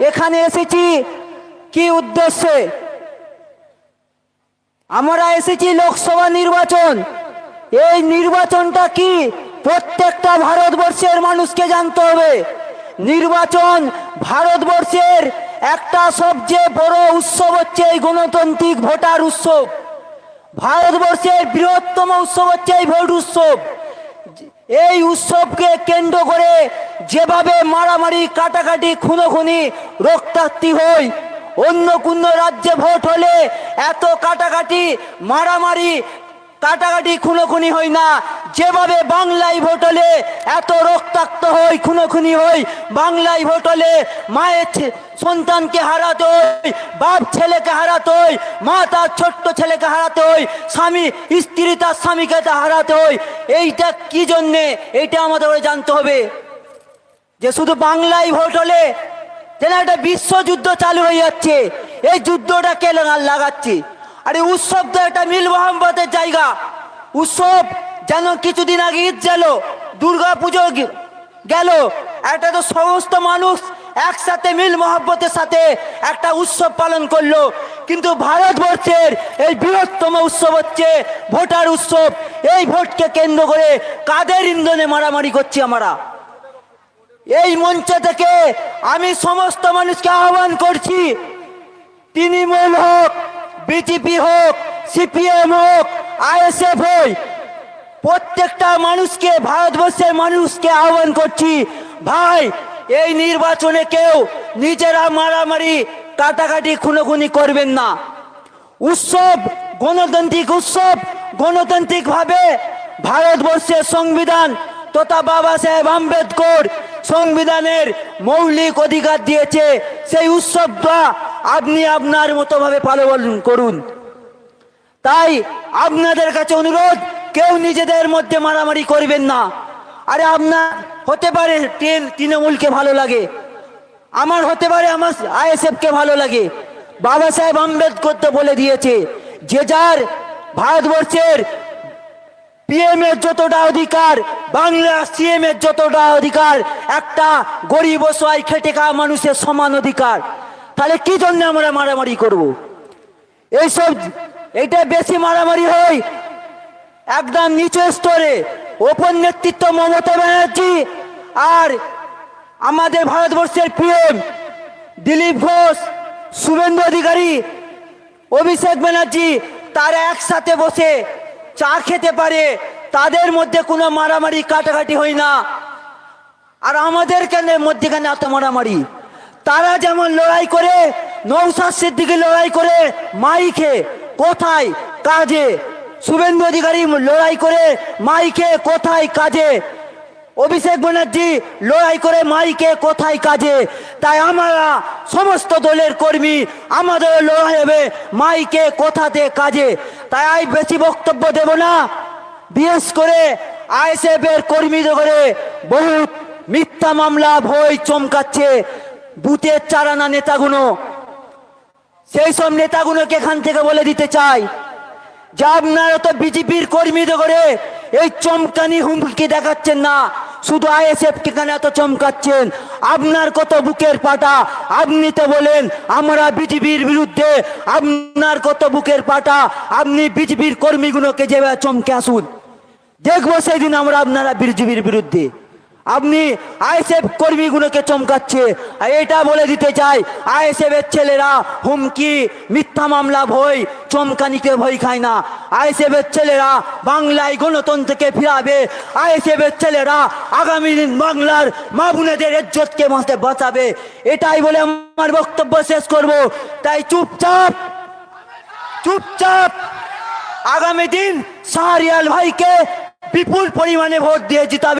এখানে এসেছি কি উদ্দেশ্যে? আমরা এসেছি লোকসভা নির্বাচন। এই নির্বাচনটা কি? প্রত্যেকটা ভারতবর্ষের মানুষকে জানতে হবে। নির্বাচন ভারতবর্ষের একটা সবচেয়ে বড় উৎসব হচ্ছে এই গণতান্ত্রিক ভোটার উৎসব। ভারতবর্ষের বৃহত্তম উৎসব হচ্ছে এই ভোট উৎসব। এই উৎসবকে কেন্দ্র করে যেভাবে মারামারি, কাটাকাটি, খুনোখুনি, রক্তাক্তি হই অন্য কোনো রাজ্যে ভোট হলে এত কাটাকাটি, মারামারি, কাটাকাটি, খুনোখুনি হয় না। যেভাবে বাংলায় ভোট হলে এত রক্তাক্ত হয় খুনোখুনি হই, বাংলায় ভোট হলে মায়ের সন্তানকে হারাতে হয় বাপ ছেলেকে হারাতে হয় মা তার ছোট্ট ছেলেকে হারাতে হয় স্বামী, স্ত্রী তার স্বামীকে তা হারাতে হয় এইটা কি জন্যে? এইটা আমাদের জানতে হবে। যে শুধু বাংলায় ভোট হলে যেন একটা বিশ্বযুদ্ধ চালু হয়ে যাচ্ছে, এই যুদ্ধটা কে লাগা- লাগাচ্ছে? আরে উৎসব তো একটা মিল মোহাম্মতের জায়গা। উৎসব যেন কিছুদিন আগে ঈদ গেল দুর্গা পুজো গেল। একটা তো সমস্ত মানুষ একসাথে মিল মোহাব্বতের সাথে একটা উৎসব পালন করল। কিন্তু ভারতবর্ষের এই বৃহত্তম উৎসব হচ্ছে ভোটার উৎসব। এই ভোটকে কেন্দ্র করে কাদের ইন্ধনে মারামারি করছি আমরা? এই মঞ্চ থেকে আমি সমস্ত মানুষকে আহ্বান করছি, তৃণমূল হোক, বিজেপি হোক, সিপিএম হোক, আইএসএফ হোক প্রত্যেকটা মানুষকে, ভারতবর্ষের মানুষকে আহ্বান করছি, ভাই, এই নির্বাচনে কেউ নিজেরা মারামারি, কাটাকাটি, খুনোখুনি করবেন না। উৎসব, গণতান্ত্রিক উৎসব, গণতান্ত্রিকভাবে ভারতবর্ষের সংবিধান তথা বাবা সাহেব আম্বেদকর সংবিধানের মৌলিক অধিকার দিয়েছে, সেই উৎসবটা আপনি আপনার মতো ভাবে পালন করুন। তাই আপনাদের কাছে অনুরোধ কেউ নিজেদের মধ্যে মারামারি করবেন না। আরে আপনার হতে পারে ট্রেন তৃণমূলকে ভালো লাগে। আমার হতে পারে আমার আইএসএফ কে ভালো লাগে। বাবা সাহেব আম্বেদকর তো বলে দিয়েছে, যে যার ভারতবর্ষের পিএম এর যতটা অধিকার বাংলা সিএম এর যতটা অধিকার, একটা গরিব অসহায় খেটে খাওয়া মানুষের সমান অধিকার। তাহলে কি জন্য আমরা মারামারি করব? এইসব এটা বেশি মারামারি হয় একদম নিচু স্তরে ওপর নেতৃত্ব মমতা ব্যানার্জি আর আমাদের ভারতবর্ষের পিএম দিলীপ ঘোষ, শুভেন্দু অধিকারী, অভিষেক ব্যানার্জি, তারা একসাথে বসে চা খেতে পারে। তাদের মধ্যে কোনো মারামারি, কাটাকাটি হয় না। আর আমাদের কেন মধ্যেখানে এত মারামারি। তারা যেমন লড়াই করে, নৌসাদ সিদ্দিকি লড়াই করে মাইকে কোথায়, কাজে শুভেন্দু অধিকারী লড়াই করে মাইকে কোথায় কাজে? অভিষেক ব্যানার্জি লড়াই করে মাইকে কোথায় কাজে? তাই আমরা সমস্ত দলের কর্মী, আমাদের লড়াই হবে মাইকে কোথাতে কাজে? তাই আমি বেশি বক্তব্য দেব না। বিশেষ করে আইএসএফ এর কর্মীদের করে বহুত মিথ্যা মামলা, ভয় চমকাচ্ছে বুথের চারানা নেতাগুলো। সেই সব নেতাগুলোকে এখান থেকে বলে দিতে চাই। যে আপনারা তো বিজেপির কর্মীদের করে এই চমকানি হুমকি দেখাচ্ছেন না। শুধু আইএসএফ কে কেন এত চমকাচ্ছেন। আপনার কত বুকের পাটা? আপনি তো বলেন, আমরা বিজেপির বিরুদ্ধে আপনার কত বুকের পাটা? আপনি বিজেপির কর্মীগুলোকে যেভাবে চমকে আসুন। দেখব সেদিন আমরা আপনারা বিজেপির বিরুদ্ধে। আপনি আইএসএফ কর্মীগুলোকে চমকাচ্ছে। এটা বলে দিতে চাই আইএসএফ এর ছেলেরা হুমকি, মিথ্যা মামলা, ভয়, চমকানিকে ভয় খায় না। আইএসএফ এর ছেলেরা বাংলায় গণতন্ত্রকে ফিরাবে। আইএসএফ এর ছেলেরা আগামী দিন বাংলার মা বোনেদের ইজ্জতকে মাথে বাঁচাবে। এটাই বলে আমার বক্তব্য শেষ করব। তাই চুপচাপ চুপচাপ আগামী দিন শাহরিয়াল ভাইকে বিপুল পরিমাণে ভোট দিয়ে জিতাবে।